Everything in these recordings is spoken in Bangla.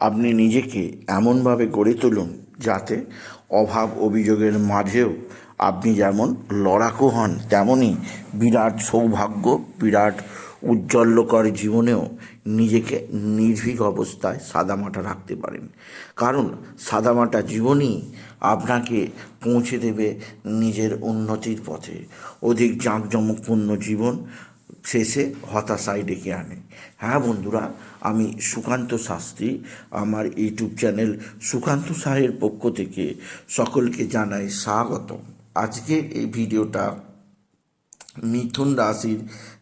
আপনি নিজেকে এমনভাবে গড়ে তুলুন যাতে অভাব অভিযোগের মাঝেও আপনি যেমন লড়াকু হন তেমনই বিরাট সৌভাগ্য, বিরাট উজ্জ্বল্যকর জীবনেও নিজেকে নির্ভীক অবস্থায় সাদামাটা রাখতে পারেন। কারণ সাদামাটা জীবনই আপনাকে পৌঁছে দেবে নিজের উন্নতির পথে। অধিক জাঁকজমকপূর্ণ জীবন শেষে হতাশায় ডেকে আনে। হ্যাঁ বন্ধুরা, আমি সুকান্ত শাস্ত্রী, আমার ইউটিউব চ্যানেল সুকান্ত সাহের পক্ষ থেকে সকলকে জানাই স্বাগত আজকে এই ভিডিওটা মিথুন রাশির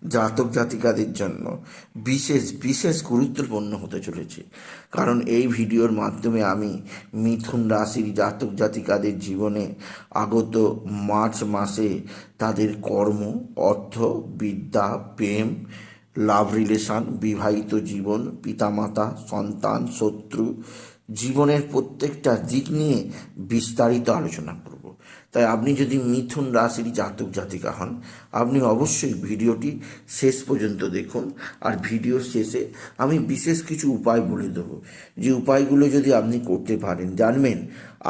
জাতক জাতিকাদের জন্য বিশেষ বিশেষ গুরুত্বপূর্ণ হতে চলেছে। কারণ এই ভিডিওর মাধ্যমে আমি মিথুন রাশির জাতক জাতিকাদের জীবনে আগত মার্চ মাসে তাদের কর্ম, অর্থ, বিদ্যা, প্রেম, লাভ রিলেশন, বিবাহিত জীবন, পিতামাতা, সন্তান, শত্রু, জীবনের প্রত্যেকটা দিক নিয়ে বিস্তারিত আলোচনা করব। তাই আপনি যদি মিথুন রাশির জাতক জাতিকা হন, আপনি অবশ্যই ভিডিওটি শেষ পর্যন্ত দেখুন। আর ভিডিওর শেষে আমি বিশেষ কিছু উপায় বলে দেবো। যে উপায়গুলো যদি আপনি করতে পারেন, জানবেন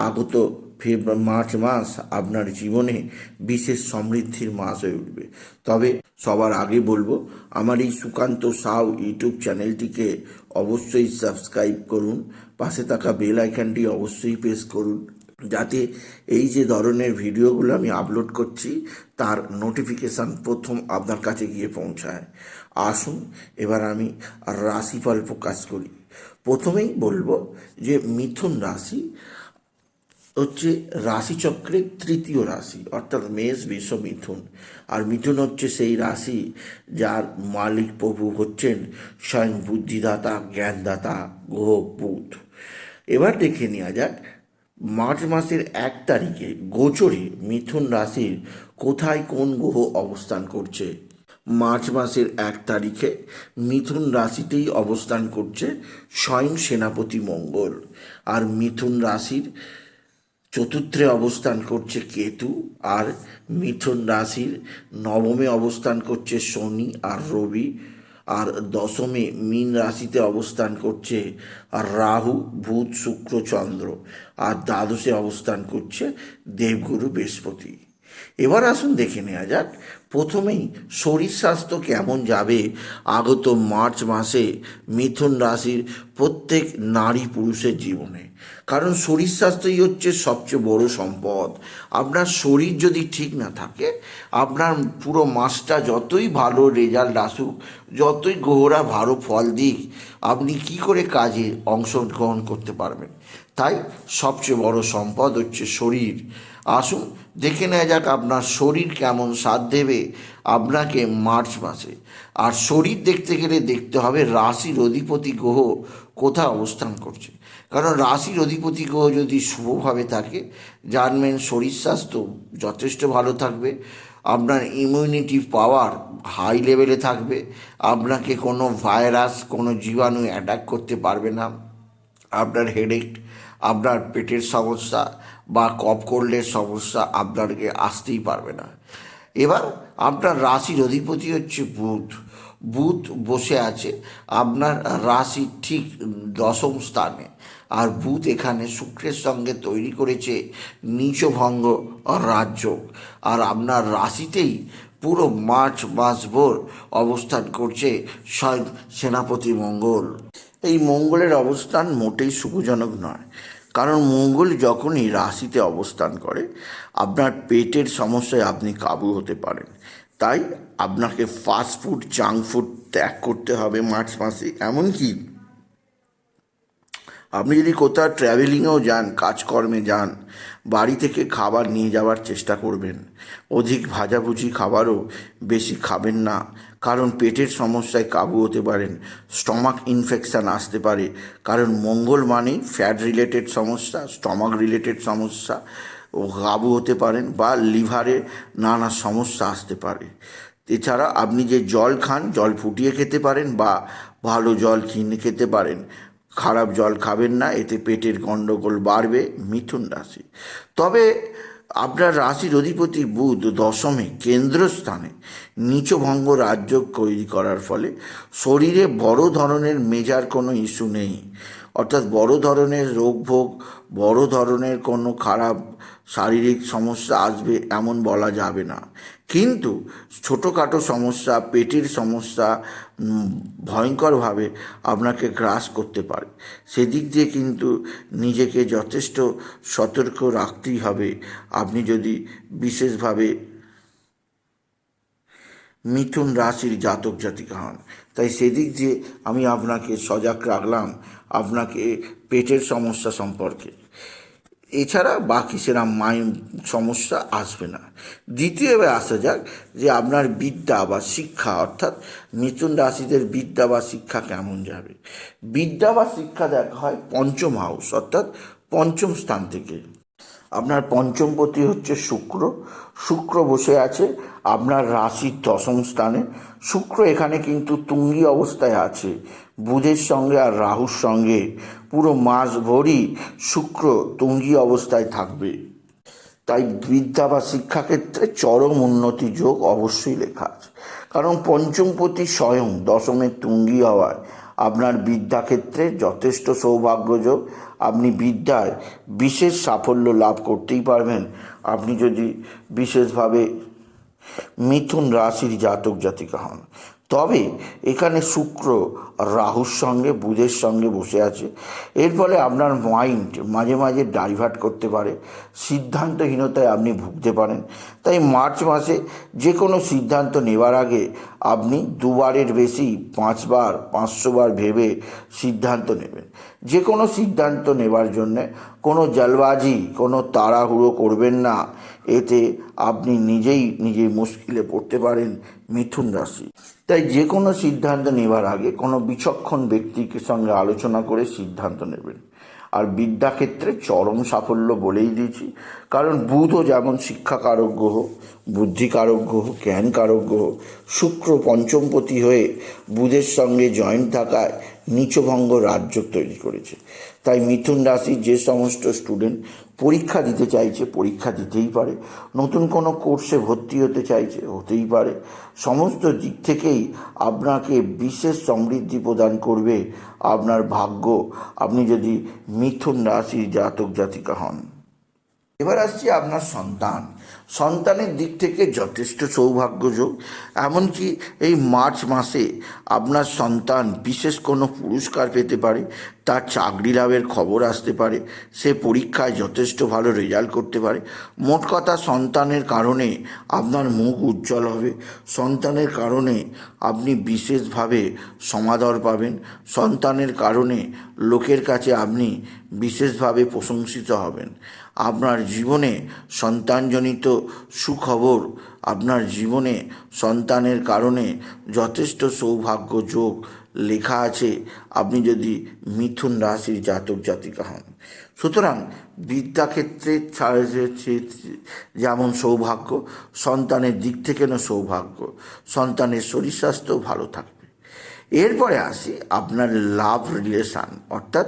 আগত ফেব্রুয়ারি, মার্চ মাস আপনার জীবনে বিশেষ সমৃদ্ধির মাস হয়ে উঠবে। তবে সবার আগে বলব, আমার এই সুকান্ত সাউ ইউটিউব চ্যানেলটিকে অবশ্যই সাবস্ক্রাইব করুন, পাশে থাকা বেল আইকনটি অবশ্যই প্রেস করুন। যাতে এই যে ধরনের ভিডিওগুলো আমি আপলোড করছি, তার নোটিফিকেশান প্রথম আপনার কাছে গিয়ে পৌঁছায়। আসুন, এবার আমি রাশিফল প্রকাশ করি। প্রথমেই বলব যে মিথুন রাশি হচ্ছে রাশিচক্রের তৃতীয় রাশি, অর্থাৎ মেষ বৃষ মিথুন। আর মিথুন হচ্ছে সেই রাশি যার মালিক প্রভু হচ্ছেন স্বয়ং বুদ্ধিদাতা, জ্ঞানদাতা, গ্রহ, বুধ। এবার দেখে নেওয়া যাক মার্চ মাসের এক তারিখে গোচরে মিথুন রাশির কোথায় কোন গ্রহ অবস্থান করছে? মার্চ মাসের এক তারিখে মিথুন রাশিতেই অবস্থান করছে স্বয়ং সেনাপতি মঙ্গল। আর মিথুন রাশির চতুর্থে অবস্থান করছে কেতু। আর মিথুন রাশির নবমে অবস্থান করছে শনি আর রবি। আর দশমে মীন রাশিতে অবস্থান করছে আর রাহু, বুধ, শুক্র, চন্দ্র। আর দ্বাদশে অবস্থান করছে দেবগুরু, বৃহস্পতি। এবার আসুন দেখে নেওয়া যাক, প্রথমেই শরীর স্বাস্থ্য কেমন যাবে? আগত মার্চ মাসে মিথুন রাশির প্রত্যেক নারী পুরুষের জীবনে। কারণ শরীর স্বাস্থ্যই হচ্ছে সবচেয়ে বড় সম্পদ। আপনার শরীর যদি ঠিক না থাকে, আপনার পুরো মাসটা যতই ভালো রেজাল্ট আসুক, যতই গ্রহরা ভালো ফল দিক, আপনি কি করে কাজে অংশগ্রহণ করতে পারবেন? তাই সবচেয়ে বড় সম্পদ হচ্ছে শরীর। আসুন, দেখে নেওয়া যাক আপনার শরীর কেমন সাথ দেবে আপনাকে মার্চ মাসে। আর শরীর দেখতে গেলে দেখতে হবে রাশির অধিপতি গ্রহ কোথায় অবস্থান করছে। কারণ রাশির অধিপতি গ্রহ যদি শুভভাবে থাকে, জানবেন শরীর স্বাস্থ্য যথেষ্ট ভালো থাকবে, আপনার ইমিউনিটি পাওয়ার হাই লেভেলে থাকবে, আপনাকে কোনো ভাইরাস কোনো জীবাণু অ্যাটাক করতে পারবে না, আপনার হেডেক আপনার পেটের সমস্যা বা কফ কোল্ডের সমস্যা আপনাকে আসতেই পারবে না। এবার আপনার রাশির অধিপতি হচ্ছে বুধ। বুধ বসে আছে, আপনার রাশির ঠিক দশম স্থানে। আর বুধ এখানে শুক্রের সঙ্গে তৈরি করেছে নিচভঙ্গ রাজ্য। আর আপনার রাশিতেই পুরো মার্চ মাস ভোর অবস্থান করছে স্বয়ং সেনাপতি মঙ্গল। এই মঙ্গলের অবস্থান মোটেই শুভজনক নয়। কারণ মঙ্গল যখনই রাশিতে অবস্থান করে, আপনার পেটের সমস্যায় আপনি কাবু হতে পারেন। তাই আপনাকে ফাস্ট ফুড জাঙ্ক ফুড ত্যাগ করতে হবে মার্চ মাসে। এমনকি আপনি যদি কোথাও ট্র্যাভেলিংয়েও যান, কাজকর্মে যান, বাড়ি থেকে খাবার নিয়ে যাওয়ার চেষ্টা করবেন। অধিক ভাজাভুজি খাবারও বেশি খাবেন না, কারণ পেটের সমস্যায় কাবু হতে পারেন, স্টমাক ইনফেকশান আসতে পারে, কারণ মঙ্গল মানে ফ্যাট রিলেটেড সমস্যা স্টমাক রিলেটেড সমস্যা, ও কাবু হতে পারেন বা লিভারে নানা সমস্যা আসতে পারে। এছাড়া আপনি যে জল খান, জল ফুটিয়ে খেতে পারেন বা ভালো জল কিনে খেতে পারেন খারাপ জল খাবেন না, এতে পেটের গণ্ডগোল বাড়বে, মিথুন রাশি। তবে আপনার রাশির অধিপতি বুধ দশমে কেন্দ্রস্থানে নিচভঙ্গ রাজ্য তৈরি করার ফলে শরীরে বড় ধরনের মেজার কোনো ইস্যু নেই। অর্থাৎ বড় ধরনের রোগ ভোগ বড় ধরনের কোনো খারাপ শারীরিক সমস্যা আসবে এমন বলা যাবে না। কিন্তু ছোটোখাটো সমস্যা, পেটের সমস্যা ভয়ঙ্করভাবে আপনাকে গ্রাস করতে পারে। সেদিক দিয়ে কিন্তু নিজেকে যথেষ্ট সতর্ক রাখতেই হবে। আপনি যদি বিশেষভাবে মিথুন রাশির জাতক জাতিকা হন, তাই সেদিক দিয়ে আমি আপনাকে সজাগ রাখলাম, আপনাকে পেটের সমস্যা সম্পর্কে। এছাড়া বাকি সেরকম মাইন্ড সমস্যা আসবে না। দ্বিতীয় এবার আসা যাক যে আপনার বিদ্যা বা শিক্ষা, অর্থাৎ মিথুন রাশিদের বিদ্যা বা শিক্ষা কেমন যাবে? বিদ্যা বা শিক্ষা দেখা হয় পঞ্চম হাউস অর্থাৎ পঞ্চম স্থান থেকে। আপনার পঞ্চমপতি হচ্ছে শুক্র। শুক্র বসে আছে আপনার রাশির দশম স্থানে। শুক্র এখানে কিন্তু তুঙ্গি অবস্থায় আছে। বুধের সঙ্গে আর রাহুর সঙ্গে পুরো মাস ভরই শুক্র তুঙ্গি অবস্থায় থাকবে। তাই বিদ্যা বা শিক্ষাক্ষেত্রে চরম উন্নতি যোগ অবশ্যই লেখা আছে। কারণ পঞ্চমপতি স্বয়ং দশমের তুঙ্গি হওয়ায় আপনার বিদ্যাক্ষেত্রে যথেষ্ট সৌভাগ্যযোগ আপনি বিদ্যায় বিশেষ সাফল্য লাভ করতেই পারবেন। আপনি যদি বিশেষভাবে মিথুন রাশির জাতক জাতিকা হন, তবে এখানে শুক্র রাহুর সঙ্গে, বুধের সঙ্গে বসে আছে। এর ফলে আপনার মাইন্ড মাঝে মাঝে ডাইভার্ট করতে পারে। সিদ্ধান্তহীনতায় আপনি ভুগতে পারেন। তাই মার্চ মাসে যে কোনো সিদ্ধান্ত নেওয়ার আগে আপনি দুবারের বেশি পাঁচবার পাঁচশো বার ভেবে সিদ্ধান্ত নেবেন। যে কোনো সিদ্ধান্ত নেবার জন্যে কোনো জলবাজি, কোনো তাড়াহুড়ো করবেন না। এতে আপনি নিজেই নিজে মুশকিলে পড়তে পারেন মিথুন রাশি। তাই যে কোনো সিদ্ধান্ত নেবার আগে কোনো বিচক্ষণ ব্যক্তিকে সঙ্গে আলোচনা করে সিদ্ধান্ত নেবেন। আর বিদ্যাক্ষেত্রে চরম সাফল্য বলেই দিয়েছি। কারণ বুধও যেমন শিক্ষাকারক গ্রহ বুদ্ধিকারক গ্রহ জ্ঞানকারক গ্রহ শুক্র পঞ্চমপতি হয়ে বুধের সঙ্গে জয়েন্ট থাকায় নিচভঙ্গ রাজ্য তৈরি করেছে। তাই মিথুন রাশির যে সমস্ত স্টুডেন্ট পরীক্ষা দিতে চাইছে, পরীক্ষা দিতেই পারে। নতুন কোনো কোর্সে ভর্তি হতে চাইছে, হতেই পারে। সমস্ত দিক থেকেই আপনাকে বিশেষ সমৃদ্ধি প্রদান করবে আপনার ভাগ্য। আপনি যদি মিথুন রাশির জাতক জাতিকা হন। এবার আসছি আপনার সন্তান। সন্তানের দিক থেকে যথেষ্ট সৌভাগ্যযোগ। এমনকি এই মার্চ মাসে আপনার সন্তান বিশেষ কোনো পুরস্কার পেতে পারে, তার চাকরি লাভের খবর আসতে পারে, সে পরীক্ষায় যথেষ্ট ভালো রেজাল্ট করতে পারে। মোট কথা, সন্তানের কারণে আপনার মুখ উজ্জ্বল হবে। সন্তানের কারণে আপনি বিশেষভাবে সমাদর পাবেন। সন্তানের কারণে লোকের কাছে আপনি বিশেষভাবে প্রশংসিত হবেন। আপনার জীবনে সন্তানজনিত সুখবর। আপনার জীবনে সন্তানের কারণে যথেষ্ট সৌভাগ্য যোগ লেখা আছে। আপনি যদি মিথুন রাশির জাতক জাতিকা হন। সুতরাং বিদ্যাক্ষেত্রে যেমন সৌভাগ্য, সন্তানের দিক থেকে না সৌভাগ্য, সন্তানের শরীর স্বাস্থ্য ভালো থাকবে। এরপরে আসি আপনার লাভ রিলেশান, অর্থাৎ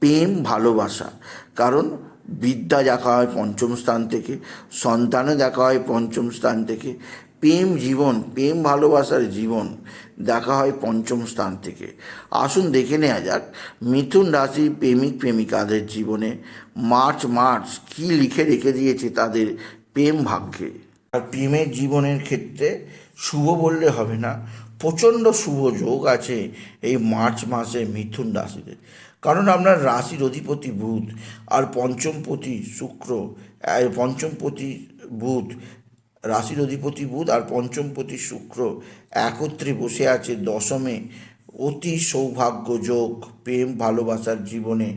প্রেম ভালোবাসা। কারণ বিদ্যা দেখা হয় পঞ্চম স্থান থেকে, সন্তানও দেখা হয় পঞ্চম স্থান থেকে, প্রেম জীবন, প্রেম ভালোবাসার জীবন দেখা হয় পঞ্চম স্থান থেকে। আসুন দেখে নেওয়া যাক, মিথুন রাশি প্রেমিক প্রেমিকাদের জীবনে মার্চ মার্চ কী লিখে রেখে দিয়েছে তাদের প্রেম ভাগ্যে? আর প্রেমের জীবনের ক্ষেত্রে শুভ বললে হবে না, প্রচণ্ড শুভ যোগ আছে এই মার্চ মাসে মিথুন রাশিতে। কারণ আপনার রাশির অধিপতি বুধ আর পঞ্চমপতি শুক্র পঞ্চমপতি বুধ রাশির অধিপতি বুধ আর পঞ্চমপতি শুক্র একত্রে বসে আছে দশমে। অতি সৌভাগ্য যোগ, প্রেম, ভালোবাসার জীবনে।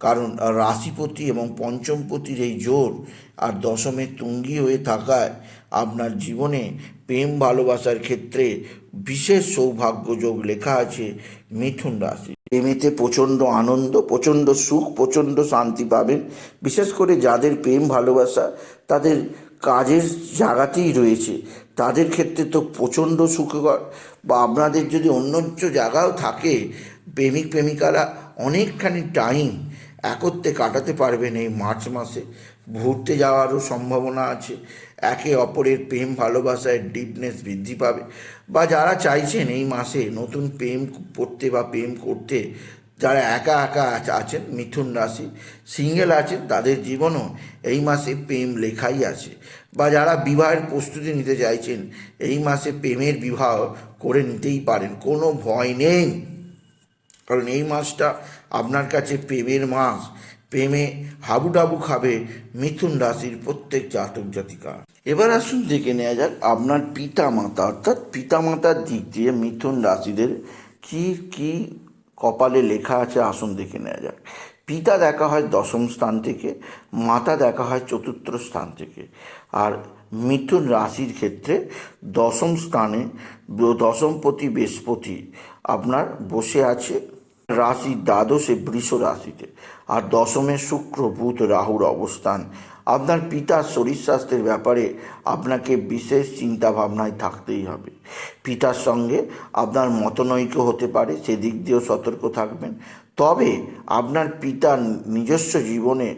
কারণ রাশিপতি এবং পঞ্চমপতির এই জোর আর দশমে তুঙ্গি হয়ে থাকায় আপনার জীবনে প্রেম, ভালোবাসার ক্ষেত্রে বিশেষ সৌভাগ্য যোগ লেখা আছে মিথুন রাশি। প্রেমেতে প্রচণ্ড আনন্দ, প্রচণ্ড সুখ, প্রচণ্ড শান্তি পাবেন। বিশেষ করে যাদের প্রেম, ভালোবাসা তাদের কাজের জায়গাতেই রয়েছে। তাদের ক্ষেত্রে তো প্রচণ্ড সুখকর। বা আপনাদের যদি অন্যান্য জায়গাও থাকে, প্রেমিক, প্রেমিকারা অনেকখানি টাইম একত্রে কাটাতে পারবেন এই মার্চ মাসে। ঘুরতে যাওয়ারও সম্ভাবনা আছে। একে অপরের প্রেম ভালোবাসায় ডিপনেস বৃদ্ধি পাবে। বা যারা চাইছেন এই মাসে নতুন প্রেম পড়তে বা প্রেম করতে, যারা একা একা আছ- আছেন, মিথুন রাশি, সিঙ্গেল আছেন, তাদের জীবনও এই মাসে প্রেম লেখাই আছে। বা যারা বিবাহের প্রস্তুতি নিতে চাইছেন, এই মাসে প্রেমের বিবাহ করে নিতেই পারেন। কোনো ভয় নেই। কারণ এই মাসটা আপনার কাছে প্রেমের মাস। প্রেমে হাবুডাবু খাবে মিথুন রাশির প্রত্যেক জাতক জাতিকা। এবার আসুন দেখে নেওয়া যাক আপনার পিতা মাতা অর্থাৎ পিতা মাতার দিক দিয়ে মিথুন রাশিদের কি কি কপালে লেখা আছে আসুন দেখে নেওয়া যাক। পিতা দেখা হয় দশম স্থান থেকে, মাতা দেখা হয় চতুর্থ স্থান থেকে। আর মিথুন রাশির ক্ষেত্রে দশম স্থানে দশমপতি বৃহস্পতি আপনার বসে আছে রাশি দ্বাদশে বৃষ রাশিতে। আর দশমে শুক্র বুধ রাহুর অবস্থান। আপনার পিতার শরীর স্বাস্থ্যের ব্যাপারে আপনাকে বিশেষ চিন্তা ভাবনায় থাকতেই হবে। পিতার সঙ্গে আপনার মতনৈক্য হতে পারে, সেদিক দিয়েও সতর্ক থাকবেন। তবে আপনার পিতার নিজস্ব জীবনে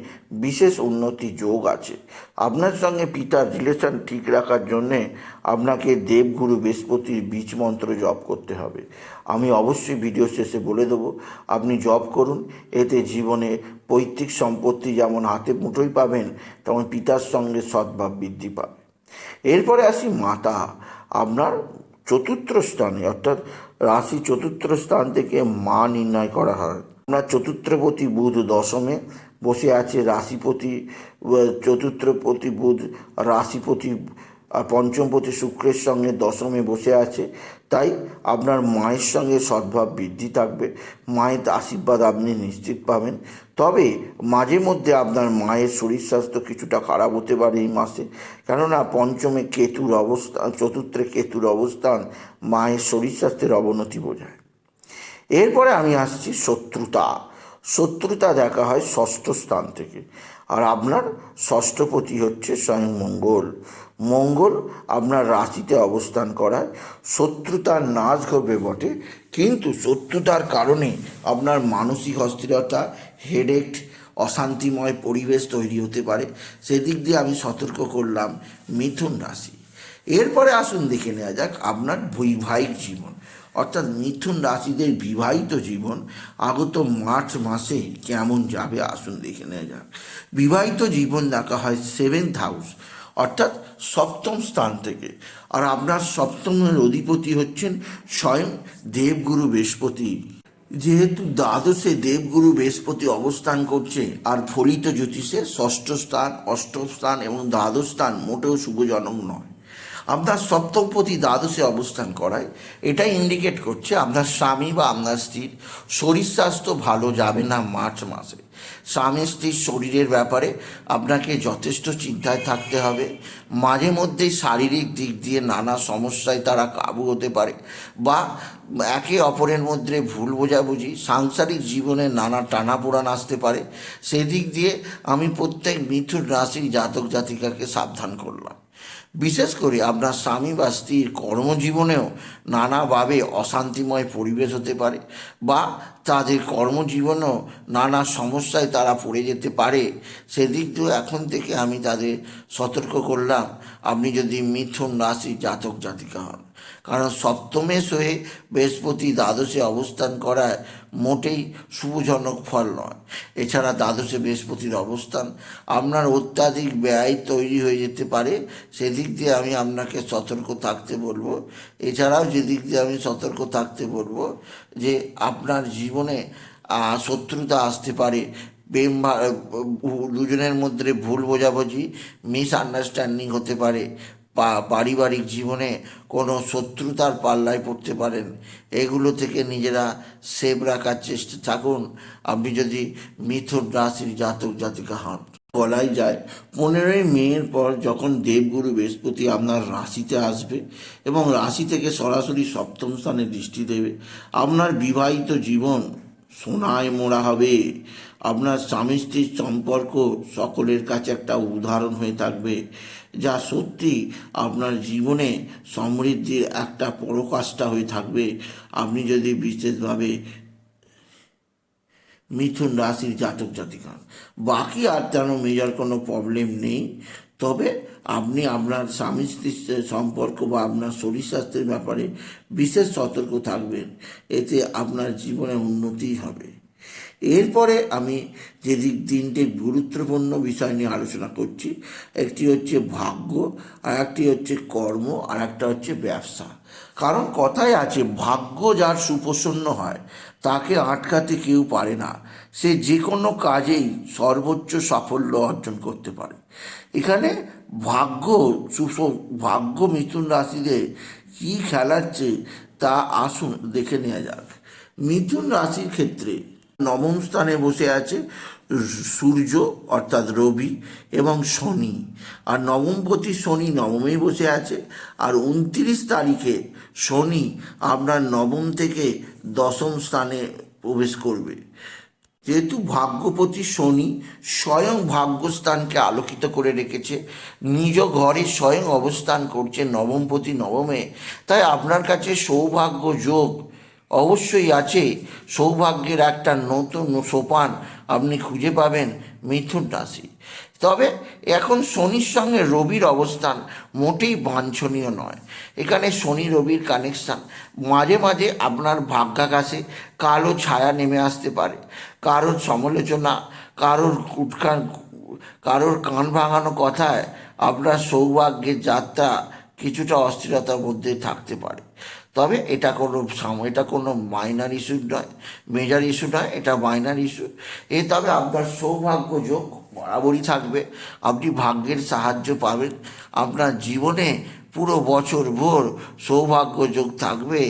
বিশেষ উন্নতি যোগ আছে। আপনার সঙ্গে পিতার রিলেশন ঠিক রাখার জন্যে আপনাকে দেবগুরু বৃহস্পতির বীজ মন্ত্র জপ করতে হবে। আমি অবশ্যই ভিডিও শেষে বলে দেবো, আপনি জপ করুন, এতে জীবনে পৈতৃক সম্পত্তি যেমন হাতে মুঠোই পাবেন, তেমন পিতার সঙ্গে সদ্ভাব বৃদ্ধি পাবে। এরপরে আসি মাতা। আপনার চতুর্থ স্থানে, অর্থাৎ রাশি চতুর্থ স্থান থেকে মা নির্ণয় করা হয়। আপনার চতুর্থপতি বুধ দশমে বসে আছে, রাশিপতি চতুর্থপতি বুধ রাশিপতি আর পঞ্চমপতি শুক্রের সঙ্গে দশমে বসে আছে। তাই আপনার মায়ের সঙ্গে সদ্ভাব বৃদ্ধি থাকবে। মায়ের আশীর্বাদ আপনি নিশ্চিত পাবেন। তবে মাঝে মধ্যে আপনার মায়ের শরীর স্বাস্থ্য কিছুটা খারাপ হতে পারে এই মাসে। কেননা পঞ্চমে কেতুর অবস্থান, চতুর্থে কেতুর অবস্থান মায়ের শরীর স্বাস্থ্যের অবনতি বোঝায়। এরপরে আমি আসছি শত্রুতা। শত্রুতা দেখা হয় ষষ্ঠ স্থান থেকে। আর আপনার ষষ্ঠপতি হচ্ছে স্বয়ং মঙ্গল। মঙ্গল আপনার রাশিতে অবস্থান করায়। শত্রুতার নাশ ঘটবে বটে। কিন্তু শত্রুতার কারণে আপনার মানসিক অস্থিরতা হেডেক অশান্তিময় পরিবেশ তৈরি হতে পারে। সেদিক দিয়ে আমি সতর্ক করলাম, মিথুন রাশি। এরপরে আসুন দেখে নেওয়া যাক আপনার বৈবাহিক জীবন। অর্থাৎ মিথুন রাশিদের বিবাহিত জীবন আগত মার্চ মাসে কেমন যাবে আসুন দেখে নেওয়া যাক। বিবাহিত জীবন দেখা হয় সেভেন্থ হাউস অর্থাৎ সপ্তম স্থান থেকে। আর আপনার সপ্তমের অধিপতি হচ্ছেন স্বয়ং দেবগুরু বৃহস্পতি। যেহেতু দ্বাদশে দেবগুরু বৃহস্পতি অবস্থান করছে, আর ফলিত জ্যোতিষে ষষ্ঠ স্থান, অষ্টম স্থান এবং দ্বাদশ স্থান মোটেও শুভজনক নয়। আপনার সপ্তমপতি দ্বাদশে অবস্থান করায়, এটাই ইন্ডিকেট করছে আপনার স্বামী বা আপনার স্ত্রীর শরীর স্বাস্থ্য ভালো যাবে না মার্চ মাসে। স্বামী স্ত্রীর শরীরের ব্যাপারে আপনাকে যথেষ্ট চিন্তায় থাকতে হবে। মাঝে মধ্যেই শারীরিক দিক দিয়ে নানা সমস্যায় তারা কাবু হতে পারে বা একে অপরের মধ্যে ভুল বোঝাবুঝি, সাংসারিক জীবনে নানা টানাপোড়ান আসতে পারে। সেদিক দিয়ে আমি প্রত্যেক মিথুন রাশির জাতক জাতিকাকে সাবধান করলাম। বিশেষ করে আপনার স্বামী বা স্ত্রীর কর্মজীবনেও নানাভাবে অশান্তিময় পরিবেশ হতে পারে বা তাদের কর্মজীবনেও নানা সমস্যায় তারা পড়ে যেতে পারে, সেদিক দিয়ে এখন থেকে আমি তাদের সতর্ক করলাম। আপনি যদি মিথুন রাশি জাতক জাতিকা হন। কারণ সপ্তমেশ হয়ে বৃহস্পতি দ্বাদশে অবস্থান করায় মোটেই শুভজনক ফল নয়। এছাড়া দ্বাদশে বৃহস্পতির অবস্থান আপনার অত্যাধিক ব্যয় তৈরি হয়ে যেতে পারে। সেদিক দিয়ে আমি আপনাকে সতর্ক থাকতে বলব। এছাড়াও যেদিক দিয়ে আমি সতর্ক থাকতে বলব যে আপনার জীবনে শত্রুতা আসতে পারে। প্রেম দুজনের মধ্যে ভুল বোঝাবুঝি, মিস আন্ডারস্ট্যান্ডিং হতে পারে। পা- পারিবারিক জীবনে কোনো শত্রুতার পাল্লায় পড়তে পারেন, এগুলো থেকে নিজেরা সেভ রাখার চেষ্টা থাকুন। আপনি যদি মিথুন রাশির জাতক জাতিকা হন, বলাই যায় পনেরোই মেয়ের পর যখন দেবগুরু বৃহস্পতি আপনার রাশিতে আসবে এবং রাশি থেকে সরাসরি সপ্তম স্থানে দৃষ্টি দেবে, আপনার বিবাহিত জীবন সোনায় মোড়া হবে। আপনার স্বামী স্ত্রীর সম্পর্ক সকলের কাছে একটা উদাহরণ হয়ে থাকবে। যা সত্যি আপনার জীবনে সমৃদ্ধির একটা পরকাষ্ঠা হয়ে থাকবে। আপনি যদি বিশেষভাবে মিথুন রাশির জাতক জাতিকা, বাকি আর যেন মেজর কোনো প্রবলেম নেই, তবে আপনি আপনার স্বামী স্ত্রীর সম্পর্ক বা আপনার শরীর স্বাস্থ্যের ব্যাপারে বিশেষ সতর্ক থাকবেন। এতে আপনার জীবনে উন্নতি হবে। এরপরে আমি যে দিক তিনটে গুরুত্বপূর্ণ বিষয় নিয়ে আলোচনা করছি, একটি হচ্ছে ভাগ্য, আর একটি হচ্ছে কর্ম, আর একটা হচ্ছে ব্যবসা। কারণ কথায় আছে, ভাগ্য যার সুপ্রসন্ন হয়, তাকে আটকাতে কেউ পারে না। সে যে কোনো কাজেই সর্বোচ্চ সাফল্য অর্জন করতে পারে। এখানে ভাগ্য সুস ভাগ্য মিথুন রাশিদের কী খেলাচ্ছে তা আসুন দেখে নেওয়া যাক। মিথুন রাশির ক্ষেত্রে নবম স্থানে বসে আছে সূর্য, অর্থাৎ রবি এবং শনি। আর নবমপতি শনি নবমেই বসে আছে। আর উনত্রিশ তারিখে শনি আপনার নবম থেকে দশম স্থানে প্রবেশ করবে। যেহেতু ভাগ্যপতি শনি স্বয়ং ভাগ্যস্থানকে আলোকিত করে রেখেছে, নিজ ঘরে স্বয়ং অবস্থান করছে নবমপতি নবমে। তাই আপনার কাছে সৌভাগ্য যোগ অবশ্যই আছে। সৌভাগ্যের একটা নতুন সোপান আপনি খুঁজে পাবেন মিথুন রাশি। তবে এখন শনির সঙ্গে রবির অবস্থান মোটেই বাঞ্ছনীয় নয়। এখানে শনি রবির কানেকশান মাঝে মাঝে আপনার ভাগ্যাকাশে কালো ছায়া নেমে আসতে পারে। কারোর সমালোচনা, কারোর কুটকান, কারোর কান ভাঙানো কথায় আপনার সৌভাগ্যের যাত্রা কিছুটা অস্থিরতার মধ্যে থাকতে পারে। তবে এটা কোনো এটা কোনো মাইনার ইস্যু নয় মেজার ইস্যু নয়, এটা মাইনার ইস্যু এ তবে আপনার সৌভাগ্য যোগ বরাবরই থাকবে। আপনি ভাগ্যের সাহায্য পাবেন। আপনার জীবনে পুরো বছর ভোর সৌভাগ্য যোগ থাকবে।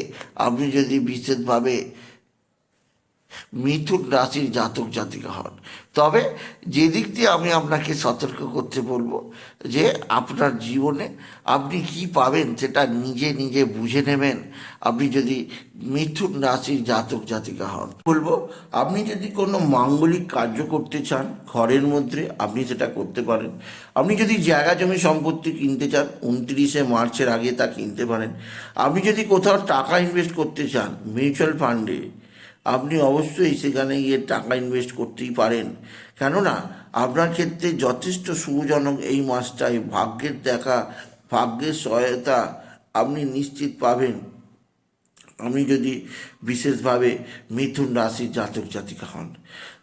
আপনি যদি বিশেষভাবে মিথুন রাশির জাতক জাতিকা হন। তবে যে দিক দিয়ে আমি আপনাকে সতর্ক করতে বলব, যে আপনার জীবনে আপনি কি পাবেন সেটা নিজে নিজে বুঝে নেবেন। আপনি যদি মিথুন রাশির জাতক জাতিকা হন, বলব আপনি যদি কোনো মাঙ্গলিক কার্য করতে চান, ঘরের মধ্যে আপনি সেটা করতে পারেন। আপনি যদি জায়গা জমি সম্পত্তি কিনতে চান, উনত্রিশে মার্চের আগে তা কিনতে পারেন। আপনি যদি কোথাও টাকা ইনভেস্ট করতে চান মিউচুয়াল ফান্ডে আপনি অবশ্যই সেখানে গিয়ে টাকা ইনভেস্ট করতেই পারেন। কেননা, আপনার ক্ষেত্রে যথেষ্ট সুজনক এই মাসটায় ভাগ্যের দেখা, ভাগ্যের সহায়তা আপনি নিশ্চিত পাবেন। আপনি যদি বিশেষভাবে মিথুন রাশির জাতক জাতিকা হন,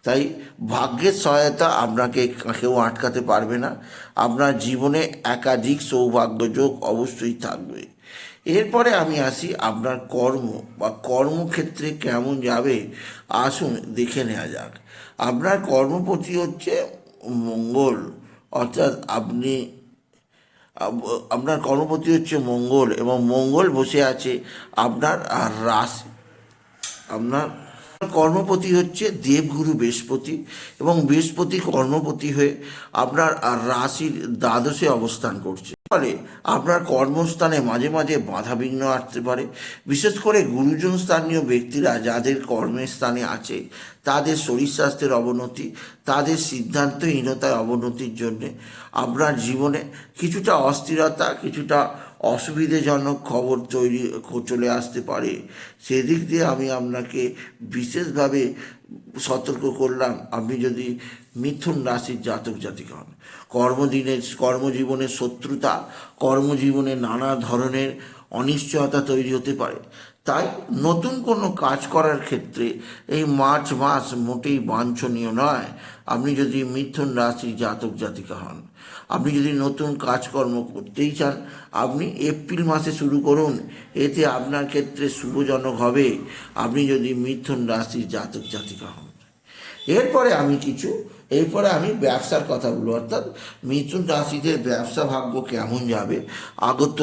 তাই ভাগ্যের সহায়তা আপনাকে কেউ আটকাতে পারবে না। আপনার জীবনে একাধিক সৌভাগ্য যোগ অবশ্যই থাকবে। এরপরে আমি আসি আপনার কর্ম বা কর্মক্ষেত্রে কেমন যাবে, আসুন দেখে নেওয়া যাক। আপনার কর্মপতি হচ্ছে মঙ্গল, অর্থাৎ আপনি আপনার কর্মপতি হচ্ছে মঙ্গল এবং মঙ্গল বসে আছে আপনার রাশি। আপনার কর্মপতি হচ্ছে দেবগুরু বৃহস্পতি এবং বৃহস্পতি কর্মপতি হয়ে আপনার রাশির দ্বাদশে অবস্থান করছে। ফলে আপনার কর্মস্থানে মাঝে মাঝে বাধা বিঘ্ন আসতে পারে। বিশেষ করে গুরুজন স্থানীয় ব্যক্তিরা যাদের কর্মের স্থানে আছে, তাদের শরীর স্বাস্থ্যের অবনতি, তাদের সিদ্ধান্তহীনতায় অবনতির জন্যে আপনার জীবনে কিছুটা অস্থিরতা, কিছুটা অসুবিধাজনক খবর তৈরি চলে আসতে পারে। সেদিক দিয়ে আমি আপনাকে বিশেষভাবে সতর্ক করলাম, আপনি যদি মিথুন রাশির জাতক জাতিক হন। কর্মদিনে কর্মজীবনের শত্রুতা, কর্মজীবনে নানা ধরনের অনিশ্চয়তা তৈরি হতে পারে। তাই নতুন কোনো কাজ করার ক্ষেত্রে এই মার্চ মাস মোটেই বাঞ্ছনীয় নয়। আপনি যদি মিথুন রাশির জাতক জাতিকা হন, আপনি যদি নতুন কাজকর্ম করতেই চান, আপনি এপ্রিল মাসে শুরু করুন। এতে আপনার ক্ষেত্রে শুভজনক হবে। আপনি যদি মিথুন রাশির জাতক জাতিকা হন। এরপরে আমি কিছু, এরপরে আমি ব্যবসার কথা বলব। অর্থাৎ মিথুন রাশিদের ব্যবসা ভাগ্য কেমন যাবে, আগত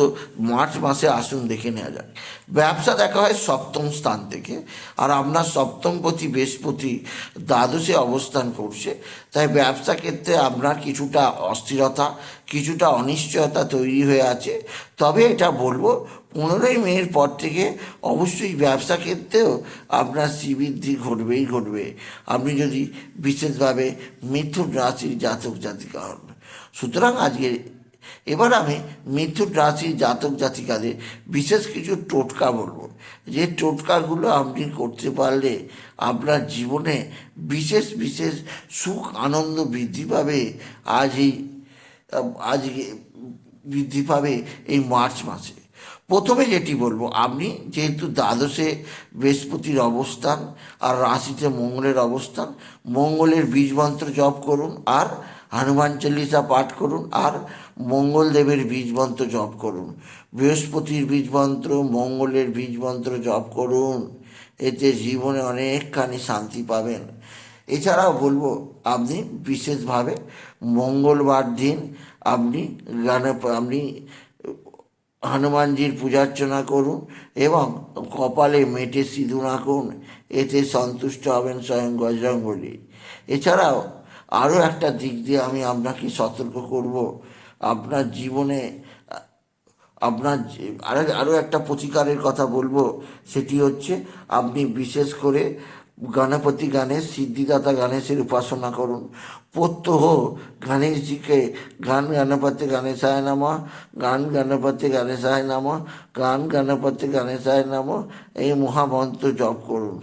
মার্চ মাসে আসুন দেখে নেওয়া যাক। ব্যবসা দেখা হয় সপ্তম স্থান থেকে। আর আপনার সপ্তমপতি, বৃহস্পতি দ্বাদশে অবস্থান করছে। তাই ব্যবসা ক্ষেত্রে আপনার কিছুটা অস্থিরতা, কিছুটা অনিশ্চয়তা তৈরি হয়ে আছে। তবে এটা বলব, পনেরোই মেয়ের পর থেকে অবশ্যই ব্যবসা ক্ষেত্রেও আপনার শ্রীবৃদ্ধি ঘটবেই ঘটবে। আপনি যদি বিশেষভাবে মিথুন রাশির জাতক জাতিকা হন। সুতরাং আজকে এবার আমি মিথুন রাশির জাতক জাতিকাদের বিশেষ কিছু টোটকা বলব। যে টোটকাগুলো আপনি করতে পারলে আপনার জীবনে বিশেষ বিশেষ সুখ, আনন্দ বৃদ্ধি পাবে। আজ এই, আজ বৃদ্ধি পাবে এই মার্চ মাসে। প্রথমে যেটি বলব, আপনি যেহেতু দ্বাদশে বৃহস্পতির অবস্থান আর রাশিতে মঙ্গলের অবস্থান, মঙ্গলের বীজ মন্ত্র জপ করুন আর হনুমান চল্লিশা পাঠ করুন আর মঙ্গলদেবের বীজ মন্ত্র জপ করুন। বৃহস্পতির বীজ মন্ত্র, মঙ্গলের বীজ মন্ত্র জপ করুন। এতে জীবনে অনেকখানি শান্তি পাবেন। এছাড়াও বলব, আপনি বিশেষভাবে মঙ্গলবার দিন আপনি গানে, আপনি হনুমানজির পূজার্চনা করুন এবং কপালে মেটে সিঁদুর আঁকুন। এতে সন্তুষ্ট হবেন স্বয়ং বজরঙ্গলী এছাড়াও আরও একটা দিক দিয়ে আমি আপনাকে সতর্ক করব। আপনার জীবনে, আপনার আরও আরও একটা প্রতিকারের কথা বলব, সেটি হচ্ছে আপনি বিশেষ করে গণপতি গণেশ সিদ্ধিদাতা গণেশের উপাসনা করুন। প্রত্যহ গণেশজিকে গান গণপতি গণেশায় নাম, গান গণপতি গণেশায় নাম, গান গণপতি গণেশায় নাম, এই মহামন্ত্র জপ করুন।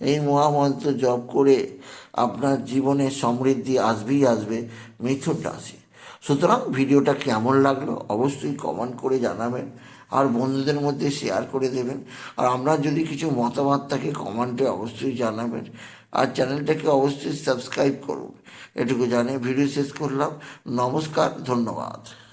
এই মহামন্ত্র জপ করে আপনার জীবনে সমৃদ্ধি আসবেই আসবে, মিথুন রাশি। সুতরাং ভিডিওটা কেমন লাগল অবশ্যই কমেন্ট করে জানাবেন আর বন্ধুদের মধ্যে শেয়ার করে দেবেন। আর আমরা যদি কিছু মতামত থাকে কমেন্টে অবশ্যই জানাবেন। আর চ্যানেলটাকে অবশ্যই সাবস্ক্রাইব করুন। এটুকু জানিয়ে ভিডিও শেষ করলাম। নমস্কার, ধন্যবাদ।